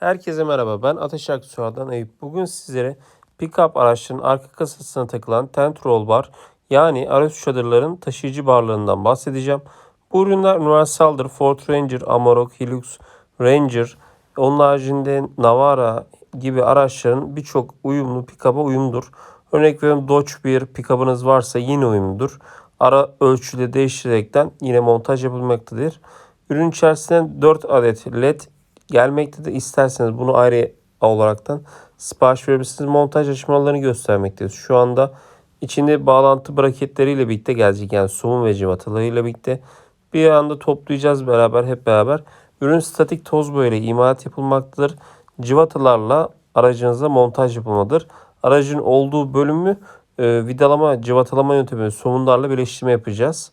Herkese merhaba. Ben Ateş Aksuar'dan Eyüp. Bugün sizlere pick-up araçların arka kasasına takılan tent roll bar yani araç çadırların taşıyıcı barlarından bahsedeceğim. Bu ürünler universaldır. Ford Ranger, Amarok, Hilux, Ranger, onun haricinde Navara gibi araçların birçok uyumlu pick-up'a uyumludur. Örnek veriyorum Dodge bir pick-up'ınız varsa yine uyumludur. Ara ölçüde değiştirerekten yine montaj yapılmaktadır. Ürün içerisinde 4 adet led gelmektedir. İsterseniz bunu ayrı olaraktan sipariş verebilirsiniz. Montaj aşamalarını göstermektedir. Şu anda içinde bağlantı braketleriyle birlikte gelecek. Yani somun ve civatalarıyla birlikte bir anda toplayacağız beraber hep beraber. Ürün statik toz boyayla imalat yapılmaktadır. Civatalarla aracınıza montaj yapılmadır. Aracın olduğu bölümü e, vidalama, cıvatalama yöntemi somunlarla birleştirme yapacağız.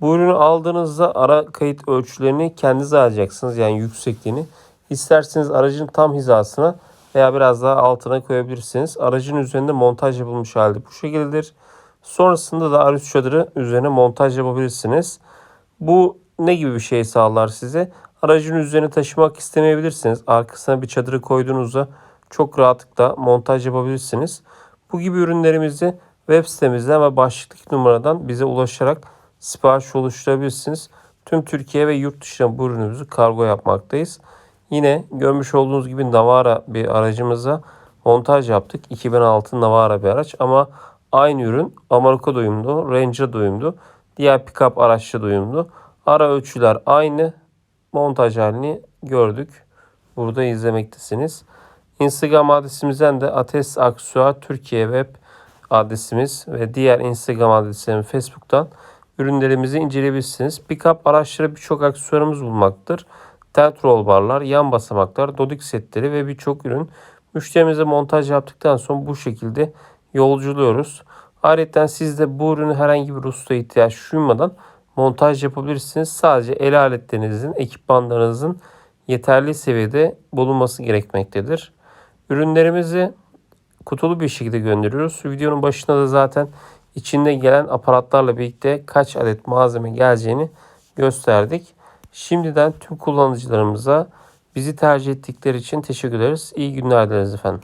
Bu ürünü aldığınızda ara kayıt ölçülerini kendiniz alacaksınız. Yani yüksekliğini. İsterseniz aracın tam hizasına veya biraz daha altına koyabilirsiniz. Aracın üzerinde montaj yapılmış halde bu şekildedir. Sonrasında da araç çadırı üzerine montaj yapabilirsiniz. Bu ne gibi bir şey sağlar size? Aracın üzerine taşımak istemeyebilirsiniz. Arkasına bir çadırı koyduğunuzda çok rahatlıkla montaj yapabilirsiniz. Bu gibi ürünlerimizi web sitemizden ve başlıktaki numaradan bize ulaşarak sipariş oluşturabilirsiniz. Tüm Türkiye ve yurt dışına bu ürünümüzü kargo yapmaktayız. Yine görmüş olduğunuz gibi Navara bir aracımıza montaj yaptık. 2006 Navara bir araç ama aynı ürün Amerika doyumlu, Ranger doyumlu, diğer pick-up araçlı doyumlu. Ara ölçüler aynı. Montaj halini gördük. Burada izlemektesiniz. Instagram adresimizden de Ates Aksuar Türkiye web adresimiz ve diğer Instagram adreslerimi Facebook'tan ürünlerimizi inceleyebilirsiniz. Pickup araçları birçok aksesuarımız bulunmaktadır. Tent roll barlar, yan basamaklar, dodik setleri ve birçok ürün müşterimize montaj yaptıktan sonra bu şekilde yolculuyoruz. Ayrıca siz de bu ürünü herhangi bir usta ihtiyaç duymadan montaj yapabilirsiniz. Sadece el aletlerinizin, ekipmanlarınızın yeterli seviyede bulunması gerekmektedir. Ürünlerimizi kutulu bir şekilde gönderiyoruz. Videonun başında da zaten içinde gelen aparatlarla birlikte kaç adet malzeme geleceğini gösterdik. Şimdiden tüm kullanıcılarımıza bizi tercih ettikleri için teşekkür ederiz. İyi günler dileriz efendim.